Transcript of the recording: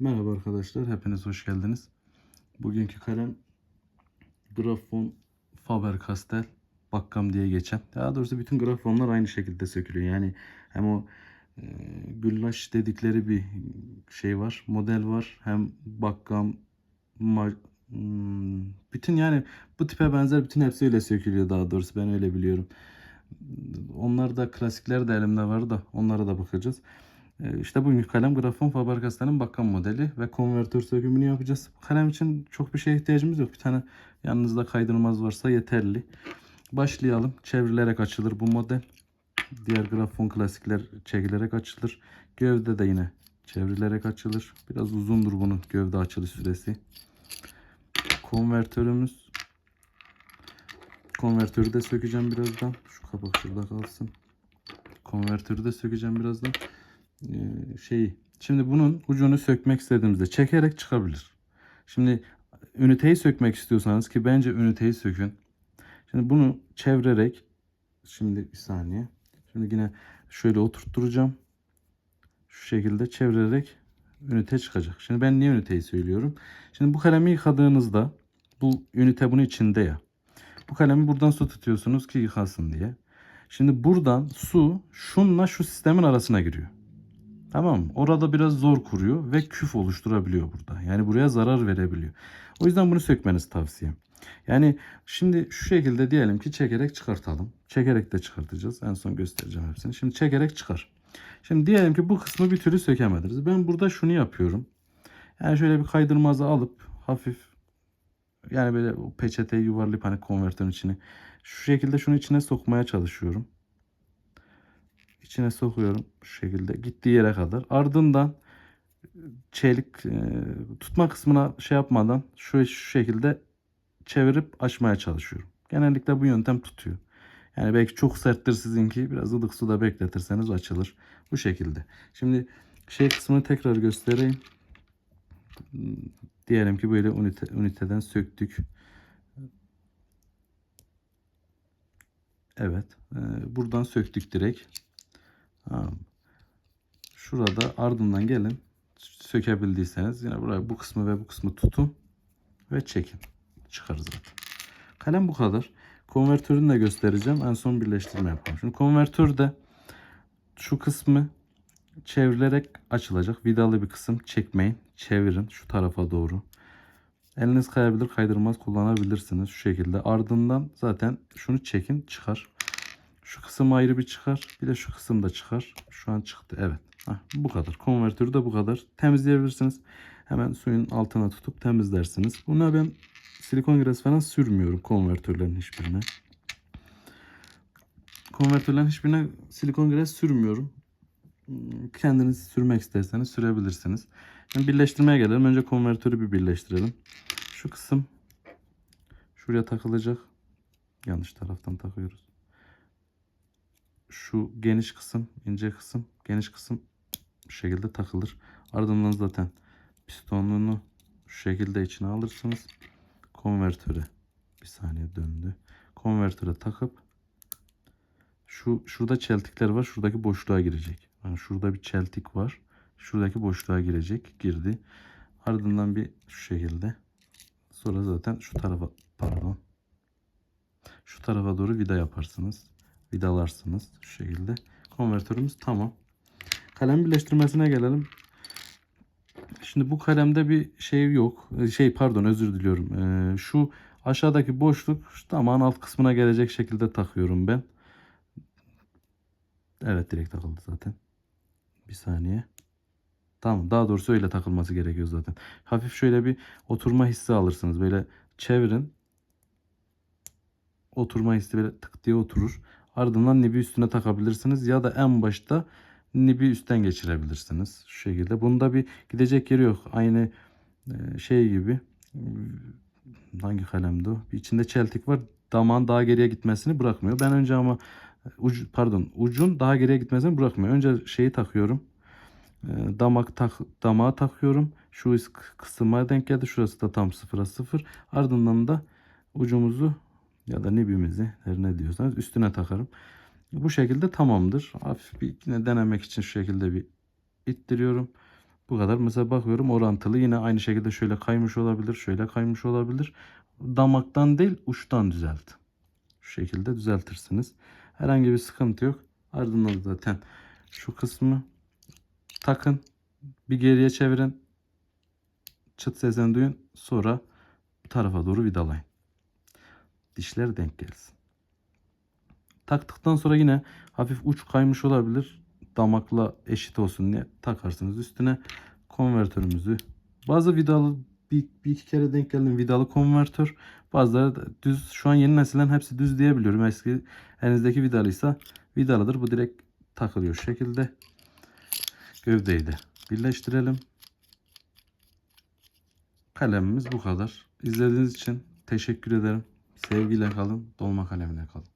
Merhaba arkadaşlar, hepiniz hoş geldiniz. Bugünkü kalem Grafon Faber-Castell Bakkam diye geçen. Daha doğrusu bütün grafonlar aynı şekilde sökülüyor. Yani hem o e, güllaç dedikleri bir şey var, model var. Hem Bakkam, ma- hmm, bütün yani bu tipe benzer bütün hepsi öyle sökülüyor daha doğrusu ben öyle biliyorum. Onlar da klasikler de elimde var da onlara da bakacağız. Ee, İşte bugünkü kalem Grafon Faber-Castell'in Bakan modeli ve konvertör sökümünü yapacağız. Kalem için çok bir şeye ihtiyacımız yok. Bir tane yanınızda kaydırmaz varsa yeterli. Başlayalım. Çevrilerek açılır bu model. Diğer Grafon klasikler çekilerek açılır. Gövde de yine çevrilerek açılır. Biraz uzundur bunun gövde açılış süresi. Konvertörümüz. Konvertörü de sökeceğim birazdan. Şu kapak şurada kalsın. Konvertörü de sökeceğim birazdan şeyi. Şimdi bunun ucunu sökmek istediğimizde çekerek çıkabilir. Şimdi üniteyi sökmek istiyorsanız ki bence üniteyi sökün. Şimdi bunu çevirerek şimdi bir saniye. Şimdi yine şöyle oturtturacağım. Şu şekilde çevirerek ünite çıkacak. Şimdi ben niye üniteyi söylüyorum? Şimdi bu kalemi yıkadığınızda bu ünite bunun içinde ya. Bu kalemi buradan su tutuyorsunuz ki yıkasın diye. Şimdi buradan su şunla şu sistemin arasına giriyor. Tamam mı? Orada biraz zor kuruyor ve küf oluşturabiliyor burada. Yani buraya zarar verebiliyor. O yüzden bunu sökmeniz tavsiyem. Yani şimdi şu şekilde diyelim ki çekerek çıkartalım. Çekerek de çıkartacağız. En son göstereceğim hepsini. Şimdi çekerek çıkar. Şimdi diyelim ki bu kısmı bir türlü sökemediniz. Ben burada şunu yapıyorum. Yani şöyle bir kaydırmazı alıp hafif yani böyle peçeteyi yuvarlayıp hani konvertörün içine şu şekilde şunu içine sokmaya çalışıyorum içine sokuyorum şu şekilde gittiği yere kadar. Ardından çelik e, tutma kısmına şey yapmadan şu, şu şekilde çevirip açmaya çalışıyorum. Genellikle bu yöntem tutuyor. Yani belki çok serttir sizinki. Biraz ılık suda bekletirseniz açılır. Bu şekilde. Şimdi şey kısmını tekrar göstereyim. Diyelim ki böyle ünite, üniteden söktük. Evet. e, buradan söktük direkt. Tamam. Şurada ardından gelin sökebildiyseniz yine buraya bu kısmı ve bu kısmı tutun ve çekin. Çıkar zaten. Kalem bu kadar. Konvertörünü de göstereceğim. En son birleştirme yapalım. Şimdi konvertörde şu kısmı çevrilerek açılacak. Vidalı bir kısım çekmeyin. Çevirin şu tarafa doğru. Eliniz kayabilir kaydırmaz kullanabilirsiniz şu şekilde. Ardından zaten şunu çekin çıkar. Şu kısım ayrı bir çıkar. Bir de şu kısım da çıkar. Şu an çıktı. Evet. Heh, bu kadar. Konvertörü de bu kadar. Temizleyebilirsiniz. Hemen suyun altına tutup temizlersiniz. Buna ben silikon gres falan sürmüyorum konvertörlerin hiçbirine. Konvertörlerin hiçbirine silikon gres sürmüyorum. Kendiniz sürmek isterseniz sürebilirsiniz. Şimdi birleştirmeye gelelim. Önce konvertörü bir birleştirelim. Şu kısım şuraya takılacak. Yanlış taraftan takıyoruz şu geniş kısım, ince kısım, geniş kısım bu şekilde takılır. Ardından zaten pistonunu şu şekilde içine alırsınız. Konvertöre bir saniye döndü. Konvertöre takıp şu şurada çeltikler var. Şuradaki boşluğa girecek. Yani şurada bir çeltik var. Şuradaki boşluğa girecek. Girdi. Ardından bir şu şekilde. Sonra zaten şu tarafa pardon. Şu tarafa doğru vida yaparsınız vidalarsınız şu şekilde. Konvertörümüz tamam. Kalem birleştirmesine gelelim. Şimdi bu kalemde bir şey yok. Şey pardon özür diliyorum. Ee, şu aşağıdaki boşluk şu damağın alt kısmına gelecek şekilde takıyorum ben. Evet direkt takıldı zaten. Bir saniye. Tamam daha doğrusu öyle takılması gerekiyor zaten. Hafif şöyle bir oturma hissi alırsınız. Böyle çevirin. Oturma hissi böyle tık diye oturur. Ardından nibi üstüne takabilirsiniz ya da en başta nibi üstten geçirebilirsiniz. Şu şekilde. Bunda bir gidecek yeri yok. Aynı e, şey gibi. Hangi kalemdi o? İçinde çeltik var. Damağın daha geriye gitmesini bırakmıyor. Ben önce ama ucu, pardon ucun daha geriye gitmesini bırakmıyor. Önce şeyi takıyorum. E, damak tak, damağa takıyorum. Şu kısma denk geldi. Şurası da tam sıfıra sıfır. Ardından da ucumuzu ya da nibimizi her ne diyorsanız üstüne takarım. Bu şekilde tamamdır. Hafif bir yine denemek için şu şekilde bir ittiriyorum. Bu kadar. Mesela bakıyorum orantılı yine aynı şekilde şöyle kaymış olabilir, şöyle kaymış olabilir. Damaktan değil uçtan düzelt. Şu şekilde düzeltirsiniz. Herhangi bir sıkıntı yok. Ardından zaten şu kısmı takın. Bir geriye çevirin. Çıt sesini duyun. Sonra bu tarafa doğru vidalayın. Dişler denk gelsin. Taktıktan sonra yine hafif uç kaymış olabilir. Damakla eşit olsun diye takarsınız üstüne konvertörümüzü. Bazı vidalı bir, bir iki kere denk geldim vidalı konvertör. Bazıları da düz. Şu an yeni nesilden hepsi düz diyebiliyorum. Eski elinizdeki vidalıysa vidalıdır. Bu direkt takılıyor şekilde. Gövdeyi de birleştirelim. Kalemimiz bu kadar. İzlediğiniz için teşekkür ederim. Sevgiyle kalın. Dolma kalemine kalın.